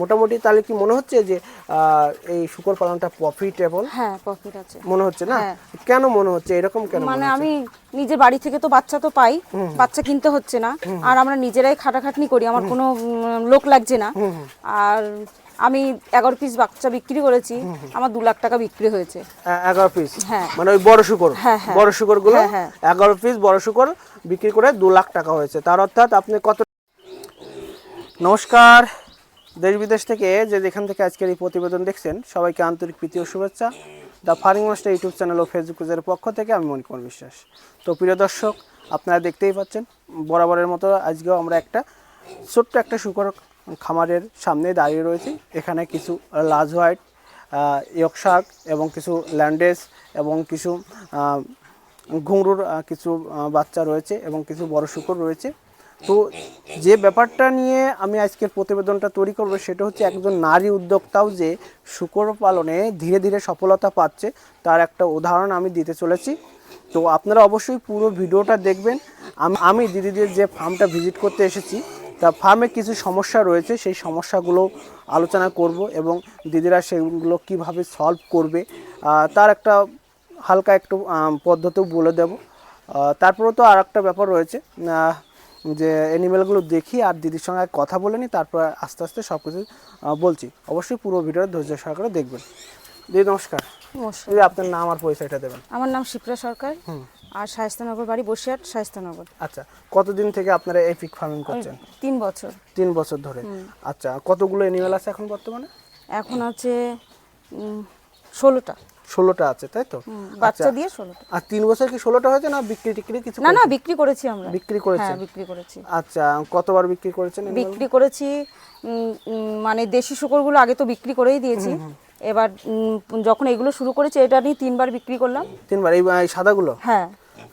মোটামুটি তাহলে কি মনে হচ্ছে যে আহ, এই শুকর পালনটা প্রফিটেবল হ্যাঁ প্রফিট আছে। মনে হচ্ছে না? হ্যাঁ। কেন মনে হচ্ছে? এরকম কেন মানে আমি নিজের বাড়ি থেকে তো বাচ্চা তো পাই বাচ্চা কিনতে হচ্ছে না। আর আমরা নিজেরাই খাটাখাটনি করি আমার কোনো লোক লাগছে না। আর আমি এগারো পিস বাচ্চা বিক্রি করেছি আমার দু লাখ টাকা বিক্রি হয়েছে। এগারো পিস হ্যাঁ। মানে ওই বড় শুকর? হ্যাঁ। বড় শুকরগুলো। এগারো পিস বড় শুকর বিক্রি করে দু লাখ টাকা হয়েছে। তার অর্থাৎ আপনি কত নমস্কার। দেশ বিদেশ থেকে যে যেখান থেকে আজকের এই প্রতিবেদন দেখছেন, সবাইকে আন্তরিক প্রীতি ও শুভেচ্ছা। The farming master YouTube channel O Facebook পেজের পক্ষ থেকে আমি মণিকুমার বিশ্বাস। তো প্রিয় দর্শক, আপনারা দেখতেই পাচ্ছেন, বরাবরের মতো আজকেও আমরা একটা ছোট্ট একটা শুকর খামারের সামনে দাঁড়িয়ে রয়েছি। এখানে কিছু লাজ হোয়াইট ইয়কশাক এবং কিছু ল্যান্ডেস এবং কিছু ঘুঙরুর কিছু বাচ্চা রয়েছে এবং কিছু বড় শুকর রয়েছে। তো যে ব্যাপারটা নিয়ে আমি আজকের প্রতিবেদনটা তৈরি করব সেটা হচ্ছে একজন নারী উদ্যোক্তাও যে শুকর পালনে ধীরে ধীরে সফলতা পাচ্ছে তার একটা উদাহরণ আমি দিতে চলেছি। তো আপনারা অবশ্যই পুরো ভিডিওটা দেখবেন। আম- আমি দিদিদের যে ফার্মটা ভিজিট করতে এসেছি তা ফার্মে কিছু সমস্যা রয়েছে সেই সমস্যাগুলো আলোচনা করব এবং দিদিরা সেগুলো কীভাবে সলভ করবে তার একটা হালকা একটু পদ্ধতিও বলে দেব। আহ, তারপরেও তো আর একটা ব্যাপার রয়েছে যে অ্যানিমেলগুলো দেখি আর দিদির সঙ্গে কথা বলে নিই তারপর আস্তে আস্তে সব কিছু বলছি। অবশ্যই পুরো ভিডিওটা ধৈর্য সহকারে দেখবেন। দিদি নমস্কার। নমস্কার। আপনার নাম আর পরিচয়টা দেবেন। আমার নাম শিপ্রা সরকার। আর শায়স্তানগর বাড়ি বসিরহাট শায়স্তানগর। আচ্ছা কতদিন থেকে আপনারা এই পিক ফার্মিং করছেন? তিন বছর। তিন বছর ধরে। আচ্ছা কতগুলো অ্যানিমেল আছে এখন বর্তমানে? এখন আছে ষোলোটা। ষোলোটা আছে তাই তো? বাচ্চা দিয়ে ষোলোটা। আর তিন বছর কি ষোলোটা হয়েছে না বিক্রি টিক্রি কিছু না না বিক্রি করেছি আমরা। বিক্রি করেছেন? হ্যাঁ বিক্রি করেছি। আচ্ছা কতবার বিক্রি করেছেন বিক্রি করেছি মানে দেশি শুকরগুলো আগে তো বিক্রি করেই দিয়েছি। এবার যখন এগুলো শুরু করেছি এটা নিয়ে তিনবার বিক্রি করলাম। তিনবার এই সাদাগুলো? হ্যাঁ।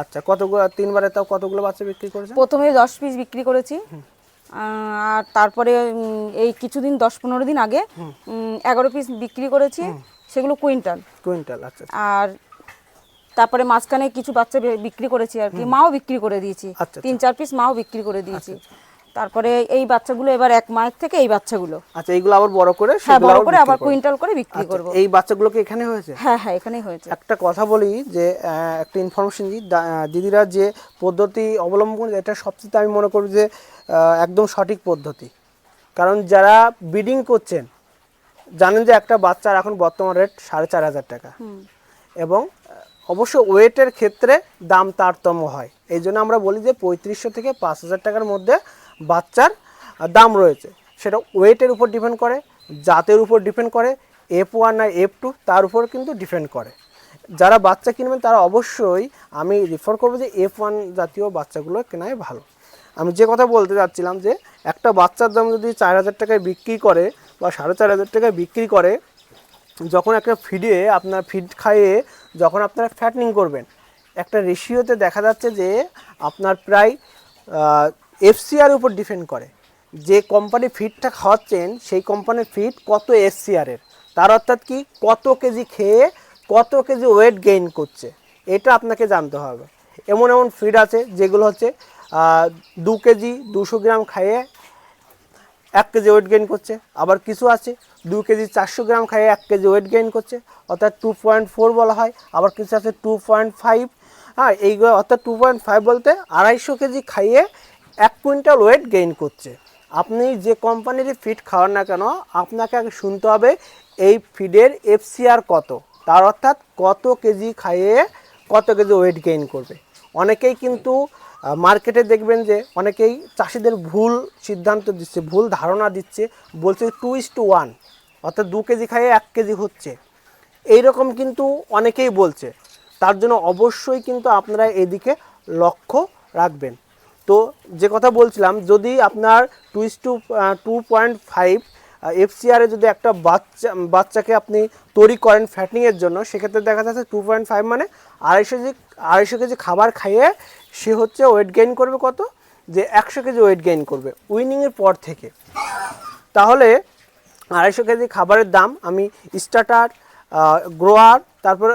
আচ্ছা কতগুলো তিনবারে তাও কতগুলো বাচ্চা বিক্রি করেছেন? প্রথমে দশ পিস বিক্রি করেছি। আর তারপরে এই কিছুদিন দশ পনেরো দিন আগে এগারো পিস বিক্রি করেছি। সেগুলো কুইন্টাল। কুইন্টাল আচ্ছা আর তারপরে মাঝখানে কিছু বাচ্চা বিক্রি করেছি আর কি। মাও বিক্রি করে দিয়েছি। আচ্ছা, তিন চার পিস মাও বিক্রি করে দিয়েছি। তারপরে এই বাচ্চাগুলো এবার এক মাস থেকে এই বাচ্চাগুলো। আচ্ছা এইগুলো আবার বড় করে হ্যাঁ বড় করে আবার কুইন্টাল করে বিক্রি আচ্ছা, করব। এই বাচ্চাগুলো কি এখানে হয়েছে? হ্যাঁ হ্যাঁ এখানেই হয়েছে। একটা কথা বলি যে একটা ইনফরমেশন দিই দিদিরা যে পদ্ধতি অবলম্বন করে এটা সবচেয়ে আমি মনে করি যে একদম সঠিক পদ্ধতি। কারণ যারা ব্রিডিং করছেন জানেন যে একটা বাচ্চার এখন বর্তমান রেট সাড়ে চার হাজার টাকা। এবং অবশ্য ওয়েটের ক্ষেত্রে দাম তারতম্য হয়। এই জন্য আমরা বলি যে পঁয়ত্রিশশো থেকে পাঁচ হাজার টাকার মধ্যে বাচ্চার দাম রয়েছে। সেটা ওয়েটের উপর ডিপেন্ড করে জাতের উপর ডিপেন্ড করে এফ ওয়ান না এফ টু তার উপর কিন্তু ডিপেন্ড করে। যারা বাচ্চা কিনবেন তারা অবশ্যই আমি রিফার করব যে এফ ওয়ান জাতীয় বাচ্চাগুলো কেনাই ভালো। আমি যে কথা বলতে যাচ্ছিলাম যে একটা বাচ্চার দাম যদি চার হাজার টাকায় বিক্রি করে বা সাড়ে চার হাজার টাকায় বিক্রি করে, যখন একটা ফিডে আপনার ফিড খাইয়ে যখন আপনারা ফ্যাটনিং করবেন, একটা রেশিওতে দেখা যাচ্ছে যে আপনার প্রায় এফসিআর উপর ডিপেন্ড করে। যে কোম্পানি ফিডটা খাওয়াচ্ছেন, সেই কোম্পানির ফিড কত এফসিআরের তার অর্থাৎ কি কত কেজি খেয়ে কত কেজি ওয়েট গেইন করছে? এটা আপনাকে জানতে হবে। এমন এমন ফিড আছে যেগুলো হচ্ছে দু কেজি, দুশো গ্রাম খাইয়ে এক কেজি ওয়েট গেইন করছে, আবার কিছু আছে দু কেজি চারশো গ্রাম খাইয়ে এক কেজি ওয়েট গেইন করছে, অর্থাৎ টু পয়েন্ট ফোর বলা হয়, আবার কিছু আছে টু পয়েন্ট ফাইভ হ্যাঁ এইগুলো অর্থাৎ টু পয়েন্ট ফাইভ বলতে আড়াইশো কেজি খাইয়ে এক কুইন্টাল ওয়েট গেইন করছে। আপনি যে কোম্পানির ফিড খাওয়ান না কেন, আপনাকে আগে শুনতে হবে এই ফিডের এফসিআর কত, তার অর্থাৎ কত কেজি খাইয়ে কত কেজি ওয়েট গেইন করবে। অনেকেই কিন্তু মার্কেটে দেখবেন যে অনেকেই চাষিদের ভুল সিদ্ধান্ত দিচ্ছে, ভুল ধারণা দিচ্ছে, বলছে টু ইস টু ওয়ান অর্থাৎ দু কেজি খাইয়ে এক কেজি হচ্ছে। এইরকম কিন্তু অনেকেই বলছে। তার জন্য অবশ্যই কিন্তু আপনারা এদিকে লক্ষ্য রাখবেন। তো যে কথা বলছিলাম, যদি আপনার two is two two point five এফসিআরে যদি একটা বাচ্চা, বাচ্চাকে আপনি তৈরি করেন ফ্যাটিংয়ের জন্য, সেক্ষেত্রে দেখা যাচ্ছে টু পয়েন্ট ফাইভ মানে আড়াইশো কেজি আড়াইশো কেজি খাবার খাইয়ে সে হচ্ছে ওয়েট গেইন করবে কত? যে একশো কেজি ওয়েট গেইন করবে উইনিংয়ের পর থেকে। তাহলে আড়াইশো কেজি খাবারের দাম, আমি স্টার্টার গ্রোয়ার তারপর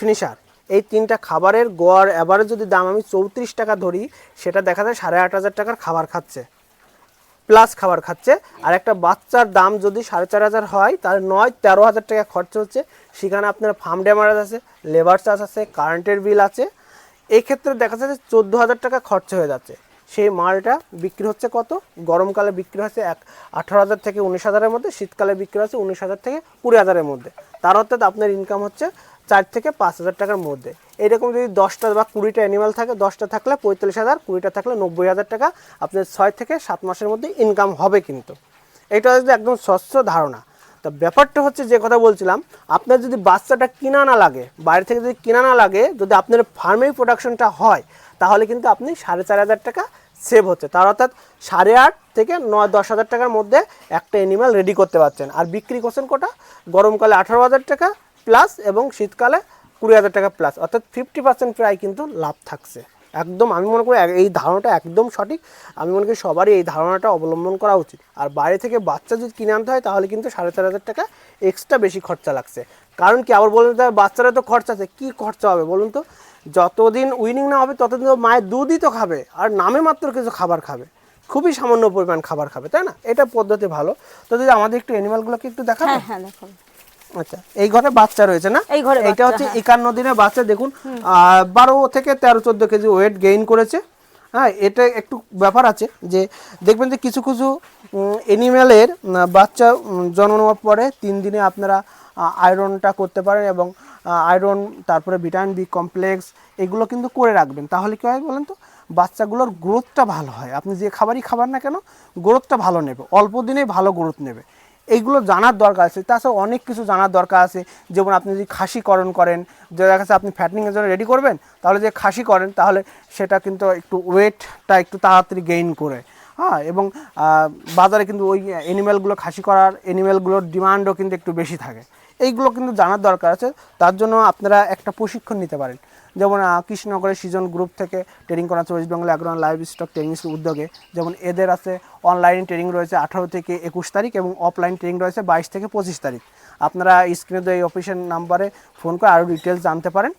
ফিনিশার এই তিনটা খাবারের গোয়ার অ্যাভারেজ যদি দাম আমি চৌত্রিশ টাকা ধরি, সেটা দেখা যায় সাড়ে আট হাজার টাকার খাবার খাচ্ছে। প্লাস খাবার খাচ্ছে। আর একটা বাচ্চার দাম যদি সাড়ে চার হাজার হয়, তাহলে নয়, তেরো হাজার টাকা খরচ হচ্ছে। সেখানে আপনার ফার্ম ড্যামারেজ আছে লেবার চার্জ আছে কারেন্টের বিল আছে। এই ক্ষেত্রে দেখা যাচ্ছে চোদ্দ হাজার টাকা খরচ হয়ে যাচ্ছে। সেই মালটা বিক্রি হচ্ছে কত? গরমকালে বিক্রি হচ্ছে এক, আঠারো হাজার থেকে উনিশ হাজারের মধ্যে, শীতকালে বিক্রি হচ্ছে উনিশ হাজার থেকে কুড়ি হাজারের মধ্যে। তার অর্থাৎ আপনার ইনকাম হচ্ছে চার থেকে পাঁচ হাজার টাকার মধ্যে। এরকম যদি দশটা বা কুড়িটা অ্যানিমাল থাকে, দশটা থাকলে পঁয়তাল্লিশ হাজার, কুড়িটা থাকলে নব্বই হাজার টাকা। আপনার ছয় থেকে সাত মাসের মধ্যে ইনকাম হবে কিন্তু। এটা হচ্ছে একদম স্বচ্ছ ধারণা। তা ব্যাপারটা হচ্ছে যে কথা বলছিলাম, আপনার যদি বাচ্চাটা কিনা না লাগে বাইরে থেকে যদি কিনা না লাগে, যদি আপনার ফার্মেই প্রোডাকশনটা হয়, তাহলে কিন্তু আপনি সাড়ে চার হাজার টাকা সেভ হচ্ছে। তার অর্থাৎ সাড়ে আট থেকে নয়, দশ হাজার টাকার মধ্যে একটা অ্যানিমাল রেডি করতে পারছেন। আর বিক্রি করছেন কোটা? গরমকালে আঠারো হাজার টাকা প্লাস এবং শীতকালে কুড়ি হাজার টাকা প্লাস অর্থাৎ ফিফটি পার্সেন্ট প্রায় কিন্তু লাভ থাকছে। একদম আমি মনে করি এই ধারণাটা একদম সঠিক। আমি মনে করি সবারই এই ধারণাটা অবলম্বন করা উচিত। আর বাইরে থেকে বাচ্চা যদি কিনে আনতে হয়, তাহলে কিন্তু সাড়ে চার হাজার টাকা এক্সট্রা বেশি খরচা লাগছে। কারণ কি? আবার বলতে হবে বাচ্চারা তো খরচা আছে, কী খরচা হবে বলুন তো? যতদিন উইনিং না হবে, ততদিন তো মায়ের দুধই তো খাবে। আর নামে মাত্র কিছু খাবার খাবে। খুবই সামান্য পরিমাণ খাবার খাবে, তাই না? এটা পদ্ধতি ভালো। তো যদি আমাদের একটু অ্যানিমালগুলোকে একটু দেখাবো হ্যাঁ হ্যাঁ আচ্ছা এই ঘরে বাচ্চা রয়েছে না? এই ঘরে এটা হচ্ছে হ্যাঁ। একান্ন দিনের বাচ্চা দেখুন বারো থেকে তেরো চোদ্দ কেজি ওয়েট গেইন করেছে। হ্যাঁ এটা একটু ব্যাপার আছে যে দেখবেন যে কিছু কিছু এনিম্যালের বাচ্চা জন্ম নেওয়ার পরে তিন দিনে আপনারা আয়রনটা করতে পারেন এবং আয়রন তারপরে ভিটামিন বি কমপ্লেক্স এগুলো কিন্তু করে রাখবেন। তাহলে কী হয় বলেন তো? বাচ্চাগুলোর গ্রোথটা ভালো হয়। আপনি যে খাবারই খাবার না কেন গ্রোথটা ভালো নেবে। অল্প দিনেই ভালো গ্রোথ নেবে। এইগুলো জানার দরকার আছে। তাছাড়া অনেক কিছু জানার দরকার আছে। যেমন আপনি যদি খাসিকরণ করেন, যে দেখা যাচ্ছে আপনি ফ্যাটনিংয়ের জন্য রেডি করবেন, তাহলে যে খাসি করেন, তাহলে সেটা কিন্তু একটু ওয়েটটা একটু তাড়াতাড়ি গেইন করে। হ্যাঁ এবং বাজারে কিন্তু ওই অ্যানিমেলগুলো খাসি করার অ্যানিমেলগুলোর ডিমান্ডও কিন্তু একটু বেশি থাকে। এইগুলো কিন্তু জানার দরকার আছে। তার জন্য আপনারা একটা প্রশিক্ষণ নিতে পারেন। যেমন কৃষ্ণনগরের সিজন গ্রুপ থেকে ট্রেনিং করা হচ্ছে ওয়েস্ট বেঙ্গল অ্যাগ্রন লাইভ স্টক ট্রেনিং উদ্যোগে। যেমন এদের আছে অনলাইন ট্রেনিং রয়েছে আঠারো থেকে একুশ তারিখ এবং অফলাইন ট্রেনিং রয়েছে বাইশ থেকে পঁচিশ তারিখ। আপনারা স্ক্রিনে তো এই অফিসের নাম্বারে ফোন করে আরও ডিটেলস জানতে পারেন।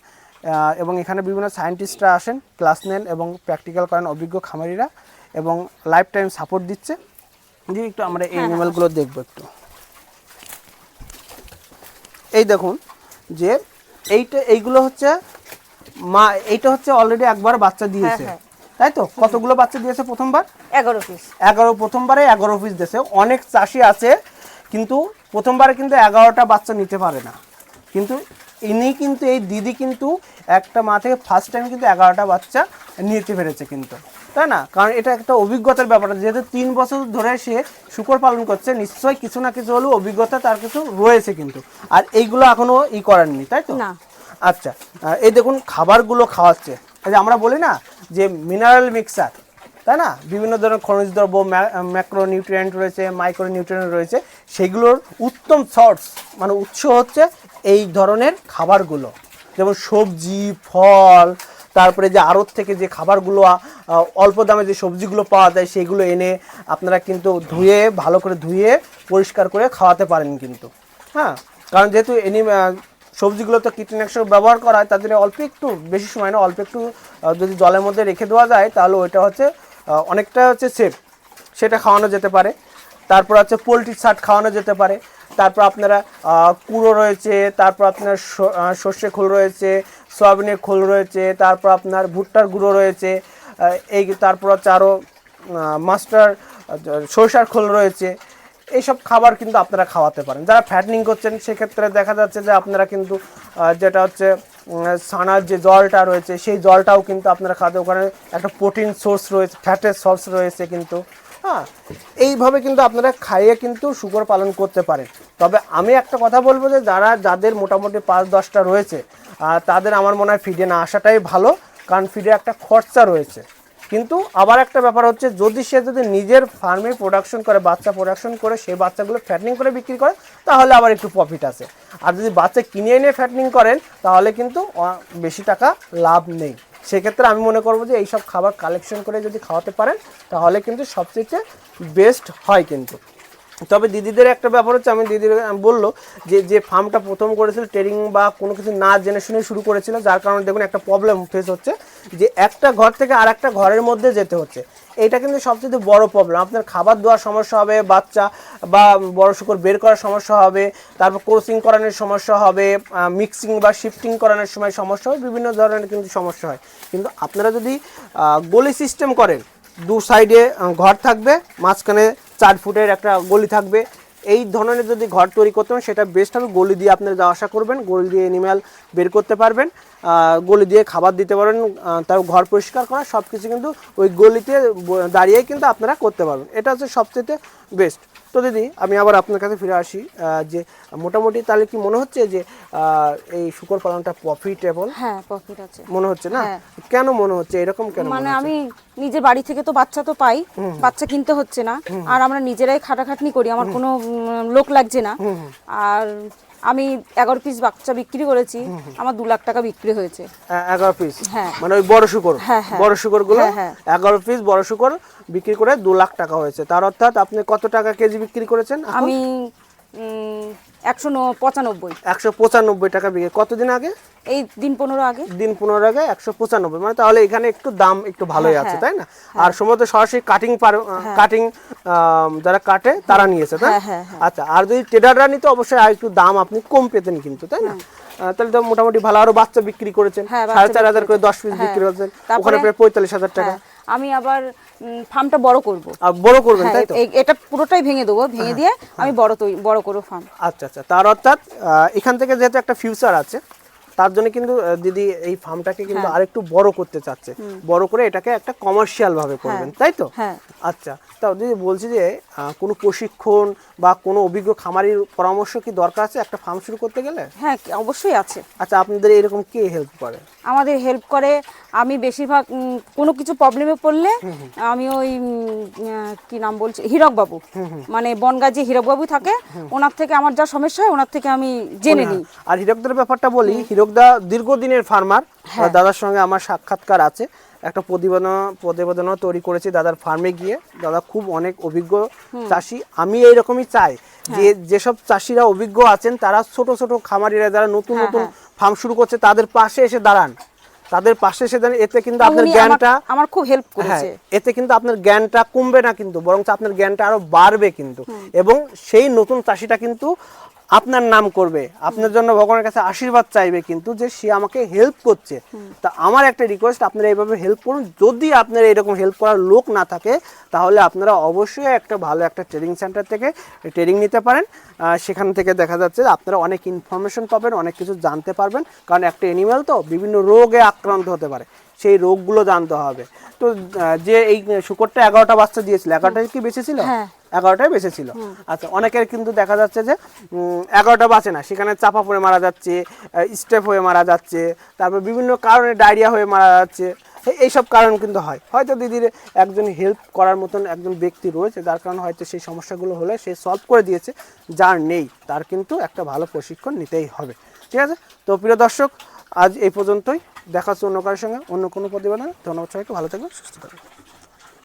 এবং এখানে বিভিন্ন সায়েন্টিস্টরা আসেন ক্লাস নেন এবং প্র্যাকটিক্যাল করেন অভিজ্ঞ খামারিরা এবং লাইফ টাইম সাপোর্ট দিচ্ছে। দিয়ে একটু আমরা এই অ্যানিমেলগুলো দেখব একটু। এই দেখুন যে এইটা এইগুলো হচ্ছে মা এইটা হচ্ছে অলরেডি একবার বাচ্চা দিয়েছে। হ্যাঁ। তাই তো? কতগুলো বাচ্চা দিয়েছে প্রথমবার? এগারো পিস এগারো প্রথমবারে এগারো পিস দিয়েছে। অনেক চাষি আছে কিন্তু প্রথমবারে কিন্তু এগারোটা বাচ্চা নিতে পারে না। কিন্তু ইনি কিন্তু এই দিদি কিন্তু একটা মা থেকে ফার্স্ট টাইম কিন্তু এগারোটা বাচ্চা নিতে পেরেছে কিন্তু। তাই না? কারণ এটা একটা অভিজ্ঞতার ব্যাপার যেহেতু তিন বছর ধরে সে শুকর পালন করছে নিশ্চয়ই কিছু না কিছু হলেও অভিজ্ঞতা তার কিছু রয়েছে কিন্তু। আর এইগুলো এখনও ই করেননি তাই তো? না। আচ্ছা এই দেখুন খাবারগুলো খাওয়াচ্ছে। এই যে আমরা বলি না যে মিনারেল মিক্সার তাই না? বিভিন্ন ধরনের খনিজ দ্রব্য ম্যাক্রো নিউট্রিয়েন্ট রয়েছে মাইক্রো নিউট্রিয়েন্ট রয়েছে, সেগুলোর উত্তম সোর্স মানে উৎস হচ্ছে এই ধরনের খাবারগুলো। যেমন সবজি, ফল, তারপরে যে আড়ত থেকে যে খাবারগুলো অল্প দামে যে সবজিগুলো পাওয়া যায়, সেগুলো এনে আপনারা কিন্তু ধুয়ে, ভালো করে ধুয়ে, পরিষ্কার করে খাওয়াতে পারেন কিন্তু। হ্যাঁ কারণ যেহেতু এনি সবজিগুলো তো কীটনাশক ব্যবহার করা হয়, তাদের অল্প একটু বেশি সময় না, অল্প একটু যদি জলের মধ্যে রেখে দেওয়া যায়, তাহলে ওইটা হচ্ছে অনেকটা হচ্ছে সেফ সেটা খাওয়ানো যেতে পারে। তারপর হচ্ছে পোলট্রির ছাট খাওয়ানো যেতে পারে। তারপর আপনারা কুড়ো রয়েছে, তারপর আপনার সর্ষে খোল রয়েছে, সয়াবিনের খোল রয়েছে, তারপর আপনার ভুট্টার গুঁড়ো রয়েছে এই তারপর হচ্ছে আরও মাস্টার সরষার খোল রয়েছে এইসব খাবার কিন্তু আপনারা খাওয়াতে পারেন। যারা ফ্যাটনিং করছেন, সেক্ষেত্রে দেখা যাচ্ছে যে আপনারা কিন্তু যেটা হচ্ছে ছানার যে জলটা রয়েছে, সেই জলটাও কিন্তু আপনারা খাওয়াতে ওখানে একটা প্রোটিন সোর্স রয়েছে ফ্যাটের সোর্স রয়েছে কিন্তু। হ্যাঁ এইভাবে কিন্তু আপনারা খাইয়ে কিন্তু শুকর পালন করতে পারেন। তবে আমি একটা কথা বলব যে, যারা, যাদের মোটামুটি পাঁচ দশটা রয়েছে তাদের আমার মনে হয় ফিডে না আসাটাই ভালো। কারণ ফিডে একটা খরচা রয়েছে। কিন্তু আবার একটা ব্যাপার হচ্ছে, যদি সে যদি নিজের ফার্মে প্রোডাকশন করে, বাচ্চা প্রোডাকশন করে, সেই বাচ্চাগুলো ফ্যাটনিং করে বিক্রি করে, তাহলে আবার একটু প্রফিট আছে। আর যদি বাচ্চা কিনে এনে ফ্যাটনিং করেন, তাহলে কিন্তু বেশি টাকা লাভ নেই। সেক্ষেত্রে আমি মনে করব যে, এইসব খাবার কালেকশন করে যদি খাওয়াতে পারেন, তাহলে কিন্তু সবচেয়ে বেস্ট হয় কিন্তু। তবে দিদিদের একটা ব্যাপার হচ্ছে, আমি দিদির বলল যে যে ফার্মটা প্রথম করেছিল ট্রেনিং বা কোনো কিছু না জেনে শুনে শুরু করেছিল, যার কারণে দেখুন একটা প্রবলেম ফেস হচ্ছে, যে একটা ঘর থেকে আর একটা ঘরের মধ্যে যেতে হচ্ছে। এটা কিন্তু সবচেয়ে বড় প্রবলেম আপনার খাবার দেওয়ার সমস্যা হবে, বাচ্চা বা বড় শুকর বের করার সমস্যা হবে, তারপর ক্রসিং করানোর সমস্যা হবে মিক্সিং বা শিফটিং করানোর সময় সমস্যা হয়, বিভিন্ন ধরনের কিন্তু সমস্যা হয়। কিন্তু আপনারা যদি গলি সিস্টেম করেন দু সাইডে ঘর থাকবে মাঝখানে চার ফুটের একটা গলি থাকবে। এই ধরনের যদি ঘর তৈরি করতে হন সেটা বেস্ট হবে। গলি দিয়ে আপনারা যাওয়া আসা করবেন গলি দিয়ে এনিম্যাল বের করতে পারবেন। গলি দিয়ে খাবার দিতে পারবেন আহ, তার ঘর পরিষ্কার করা সব কিছু কিন্তু ওই গলিতে দাঁড়িয়েই কিন্তু আপনারা করতে পারবেন। এটা হচ্ছে সবচেয়ে বেস্ট তো দিদি আমি আবার আপনার কাছে ফিরে আসি যে মোটামুটি তাহলে কি মনে হচ্ছে যে এই শুকর পালনটা প্রফিটেবল হ্যাঁ প্রফিট আছে। মনে হচ্ছে না? হ্যাঁ। কেন মনে হচ্ছে? এরকম কেন মানে আমি নিজে বাড়ি থেকে তো বাচ্চা তো পাই বাচ্চা কিনতে হচ্ছে না। আর আমরা নিজেরাই খাটাখাটনি করি আমার কোনো লোক লাগছে না। আর আমি এগারো পিস বাচ্চা বিক্রি করেছি আমার দু লাখ টাকা বিক্রি হয়েছে। এগারো পিস হ্যাঁ। মানে ওই বড় শুকর? হ্যাঁ, হ্যাঁ। বড় শুকরগুলো হ্যাঁ। এগারো পিস বড় শুকর বিক্রি করে দু লাখ টাকা হয়েছে। তার অর্থাৎ আপনি কত টাকা কেজি বিক্রি করেছেন আমি একশো পঁচানব্বই। একশো পঁচানব্বই টাকা বিক্রি। কতদিন আগে? এই দিন পনেরো আগে। দিন পনেরো আগে একশো পঁচানব্বই। মানে তাহলে এখানে একটু দাম একটু ভালোই হ্যাঁ, আছে হ্যাঁ। তাই না? আর সম্ভবত সরাসরি কাটিং কাটিং যারা কাটে তারা নিয়েছে তাই হ্যাঁ, হ্যাঁ, হ্যাঁ। আচ্ছা আর যদি ট্রেডাররা নিতে অবশ্যই আর একটু দাম আপনি কম পেতেন কিন্তু তাই না? তাহলে তো মোটামুটি ভালো। আরও বাচ্চা বিক্রি করেছেন। হ্যাঁ, সাড়ে চার হাজার করে দশ পিস হ্যাঁ। বিক্রি করেছেন ওখানে প্রায় পঁয়তাল্লিশ হাজার টাকা। হ্যাঁ, আমি আবার ফার্মটা বড় করব। বড় করবেন হ্যাঁ তাই তো? এটা পুরোটাই ভেঙে দেবো ভেঙে দিয়ে আমি বড় তৈরি বড় করব ফার্ম আচ্ছা আচ্ছা। তার অর্থাৎ এখান থেকে যেহেতু একটা ফিউচার আছে তার জন্য কিন্তু দিদি এই ফার্মটাকে কিন্তু হ্যাঁ। আরেকটু বড় করতে চাচ্ছে। বড় করে এটাকে একটা কমার্শিয়াল ভাবে করবেন তাই তো? হ্যাঁ। আচ্ছা। তাও দিদি বলছি যে কোনো প্রশিক্ষণ বা কোনো অভিজ্ঞ খামারির পরামর্শ কি দরকার আছে একটা ফার্ম শুরু করতে গেলে? হ্যাঁ অবশ্যই আছে। আচ্ছা আপনাদের এরকম কে হেল্প করে? আমাদের হেল্প করে। আমি বেশিরভাগ কোনো কিছু প্রবলেমে পড়লে আমি ওই কি নাম বলছি? হীরক বাবু মানে বনগাঁ যে হীরক বাবু থাকে ওনার থেকে আমার যা সমস্যা হয় ওনার থেকে আমি জেনে নিই। আর হিরকদার ব্যাপারটা বলি হিরকদা দীর্ঘদিনের ফার্মার হ্যাঁ। দাদার সঙ্গে আমার সাক্ষাৎকার আছে। একটা প্রতিবেদন প্রতিবেদনও তৈরি করেছি দাদার ফার্মে গিয়ে। দাদা খুব অনেক অভিজ্ঞ চাষি। আমি এইরকমই চাই যে হ্যাঁ। যেসব চাষিরা অভিজ্ঞ আছেন তারা ছোট ছোট খামারিরা যারা নতুন হ্যাঁ, নতুন হ্যাঁ। ফার্ম শুরু করছে তাদের পাশে এসে দাঁড়ান। তাদের পাশে এসে দাঁড়ান এতে কিন্তু আপনার জ্ঞানটা আমার খুব হেল্প হ্যাঁ করেছে। এতে কিন্তু আপনার জ্ঞানটা কমবে না কিন্তু বরং আপনার জ্ঞানটা আরও বাড়বে কিন্তু। এবং সেই নতুন চাষিটা কিন্তু আপনার নাম করবে। আপনার জন্য ভগবানের কাছে আশীর্বাদ চাইবে কিন্তু যে সে আমাকে হেল্প করছে। তা আমার একটা রিকোয়েস্ট আপনারা এইভাবে হেল্প করুন। যদি আপনার এরকম হেল্প করার লোক না থাকে তাহলে আপনারা অবশ্যই একটা ভালো একটা ট্রেনিং সেন্টার থেকে ট্রেনিং নিতে পারেন। সেখান থেকে দেখা যাচ্ছে আপনারা অনেক ইনফরমেশন পাবেন অনেক কিছু জানতে পারবেন। কারণ একটা অ্যানিম্যাল তো বিভিন্ন রোগে আক্রান্ত হতে পারে। সেই রোগগুলো জানতে হবে। তো যে এই শুকরটা এগারোটা বাচ্চা দিয়েছিল এগারোটা কি বেঁচেছিল হ্যাঁ। এগারোটাই বেঁচেছিল। আচ্ছা অনেকের কিন্তু দেখা যাচ্ছে যে এগারোটা বাঁচে না সেখানে চাপা পড়ে মারা যাচ্ছে স্টেপ হয়ে মারা যাচ্ছে তারপর বিভিন্ন কারণে ডায়রিয়া হয়ে মারা যাচ্ছে এইসব কারণ কিন্তু হয়। হয়তো দিদির একজন হেল্প করার মতন একজন ব্যক্তি রয়েছে যার কারণে হয়তো সেই সমস্যাগুলো হলে সে সলভ করে দিয়েছে যার নেই তার কিন্তু একটা ভালো প্রশিক্ষণ নিতেই হবে। ঠিক আছে? তো প্রিয় দর্শক আজ এই পর্যন্তই। দেখা হচ্ছে অন্য কারোর সঙ্গে অন্য কোনো প্রতিবেদনে। ধন্যবাদ সবাইকে ভালো থাকবেন সুস্থ থাকবেন।